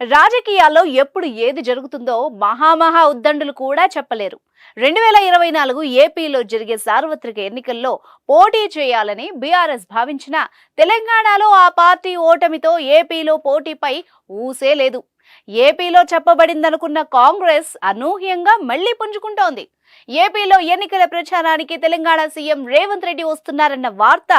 రాజకీయాల్లో ఎప్పుడు ఏది జరుగుతుందో మహామహా ఉద్దండులు కూడా చెప్పలేరు. రెండు వేల ఇరవై నాలుగు ఏపీలో జరిగే సార్వత్రిక ఎన్నికల్లో పోటీ చేయాలని బీఆర్ఎస్ భావించిన తెలంగాణలో ఆ పార్టీ ఓటమితో ఏపీలో పోటీపై ఊసే లేదు. ఏపీలో చెప్పబడిందనుకున్న కాంగ్రెస్ అనూహ్యంగా మళ్ళీ పుంజుకుంటోంది. ఏపీలో ఎన్నికల ప్రచారానికి తెలంగాణ సీఎం రేవంత్ రెడ్డి వస్తున్నారన్న వార్త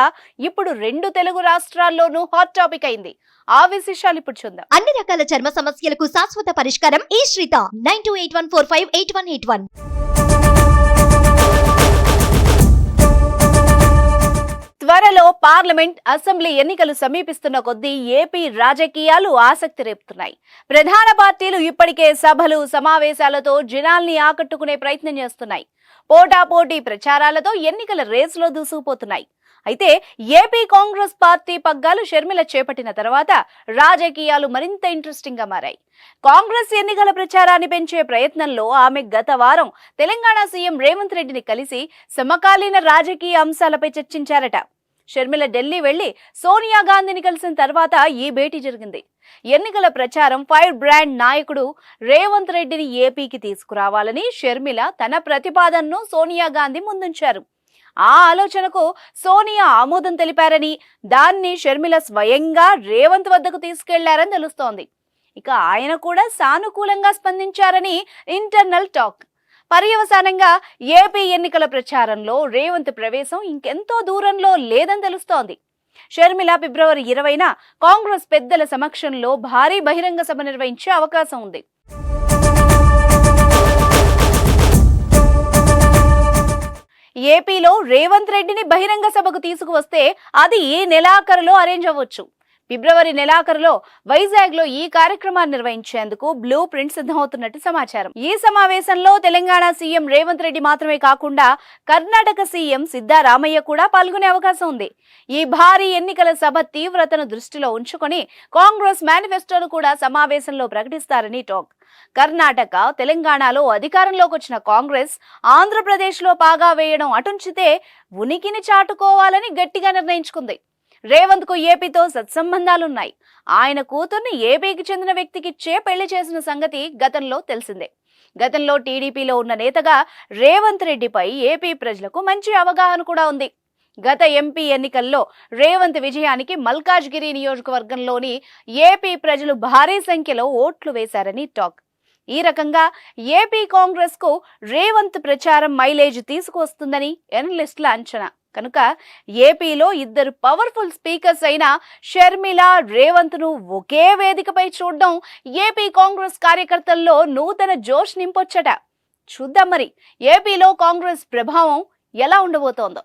ఇప్పుడు రెండు తెలుగు రాష్ట్రాల్లోనూ హాట్ టాపిక్ అయింది. ఆ విశేషాలు ఇప్పుడు చూద్దాం. అన్ని రకాల చర్మ సమస్యలకు శాశ్వత పరిష్కారం ఈ శ్రీత. Nine two eight one four five eight one eight one. Parliament assembly ఎన్నికలు సమీపిస్తున్న కొద్దీ ఏపీ రాజకీయాలు ఆసక్తి రేపుతున్నాయి. ప్రధాన పార్టీలు ఇప్పటికే సభలు సమావేశాలతో జనాల్ని ఆకట్టుకునే ప్రయత్నం చేస్తున్నాయి. పోటాపోటీ ప్రచారాలతో ఎన్నికల రేసులో దూసుకుపోతున్నాయి. అయితే ఏపీ కాంగ్రెస్ పార్టీ పగ్గాలు షర్మిల చేపట్టిన తర్వాత రాజకీయాలు మరింత ఇంట్రెస్టింగ్గా మారాయి. కాంగ్రెస్ ఎన్నికల ప్రచారాన్ని పెంచే ప్రయత్నంలో ఆమె గత వారం తెలంగాణ సీఎం రేవంత్ రెడ్డిని కలిసి సమకాలీన రాజకీయ అంశాలపై చర్చించారట. షర్మిల ఢిల్లీ వెళ్ళి సోనియా గాంధీని కలిసిన తర్వాత ఈ భేటీ జరిగింది. ఎన్నికల ప్రచారం ఫైర్ బ్రాండ్ నాయకుడు రేవంత్ రెడ్డిని ఏపీకి తీసుకురావాలని షర్మిల తన ప్రతిపాదనను సోనియా గాంధీ ముందుంచారు. ఆ ఆలోచనకు సోనియా ఆమోదం తెలిపారని దాన్ని షర్మిల స్వయంగా రేవంత్ వద్దకు తీసుకెళ్ళారని తెలుస్తోంది. ఇక ఆయన కూడా సానుకూలంగా స్పందించారని ఇంటర్నల్ టాక్. పర్యవసానంగా ఏపీ ఎన్నికల ప్రచారంలో రేవంత్ ప్రవేశం ఇంకెంతో దూరంలో లేదని తెలుస్తోంది. షర్మిల ఫిబ్రవరి ఇరవైన కాంగ్రెస్ పెద్దల సమక్షంలో భారీ బహిరంగ సభ నిర్వహించే అవకాశం ఉంది. ఏపీలో రేవంత్ రెడ్డిని బహిరంగ సభకు తీసుకువస్తే అది ఈ నెలాఖరులో అరేంజ్ అవ్వచ్చు? ఫిబ్రవరి నెలాఖరులో వైజాగ్లో ఈ కార్యక్రమాన్ని నిర్వహించేందుకు బ్లూ ప్రింట్ సిద్ధమవుతున్నట్టు సమాచారం. ఈ సమావేశంలో తెలంగాణ సీఎం రేవంత్ రెడ్డి మాత్రమే కాకుండా కర్ణాటక సీఎం సిద్ధారామయ్య కూడా పాల్గొనే అవకాశం ఉంది. ఈ భారీ ఎన్నికల సభ తీవ్రతను దృష్టిలో ఉంచుకొని కాంగ్రెస్ మేనిఫెస్టోను కూడా సమావేశంలో ప్రకటిస్తారని టాక్. కర్ణాటక తెలంగాణలో అధికారంలోకి వచ్చిన కాంగ్రెస్ ఆంధ్రప్రదేశ్లో పాగా వేయడం అటుంచితే ఉనికిని చాటుకోవాలని గట్టిగా నిర్ణయించుకుంది. రేవంత్కు ఏపీతో సత్సంబంధాలున్నాయి. ఆయన కూతుర్ని ఏపీకి చెందిన వ్యక్తికిచ్చే పెళ్ళి చేసిన సంగతి గతంలో తెలిసిందే. గతంలో టీడీపీలో ఉన్న నేతగా రేవంత్ రెడ్డిపై ఏపీ ప్రజలకు మంచి అవగాహన కూడా ఉంది. గత ఎంపీ ఎన్నికల్లో రేవంత్ విజయానికి మల్కాజ్గిరి నియోజకవర్గంలోని ఏపీ ప్రజలు భారీ సంఖ్యలో ఓట్లు వేశారని టాక్. ఈ రకంగా ఏపీ కాంగ్రెస్కు రేవంత్ ప్రచారం మైలేజ్ తీసుకువస్తుందని ఎనలిస్టుల అంచనా. కనుక ఏపీలో ఇద్దరు పవర్ఫుల్ స్పీకర్స్ అయిన షర్మిల రేవంత్ను ఒకే వేదికపై చూడడం ఏపీ కాంగ్రెస్ కార్యకర్తల్లో నూతన జోష్ నింపొచ్చట. చూద్దాం మరి ఏపీలో కాంగ్రెస్ ప్రభావం ఎలా ఉండబోతోందో.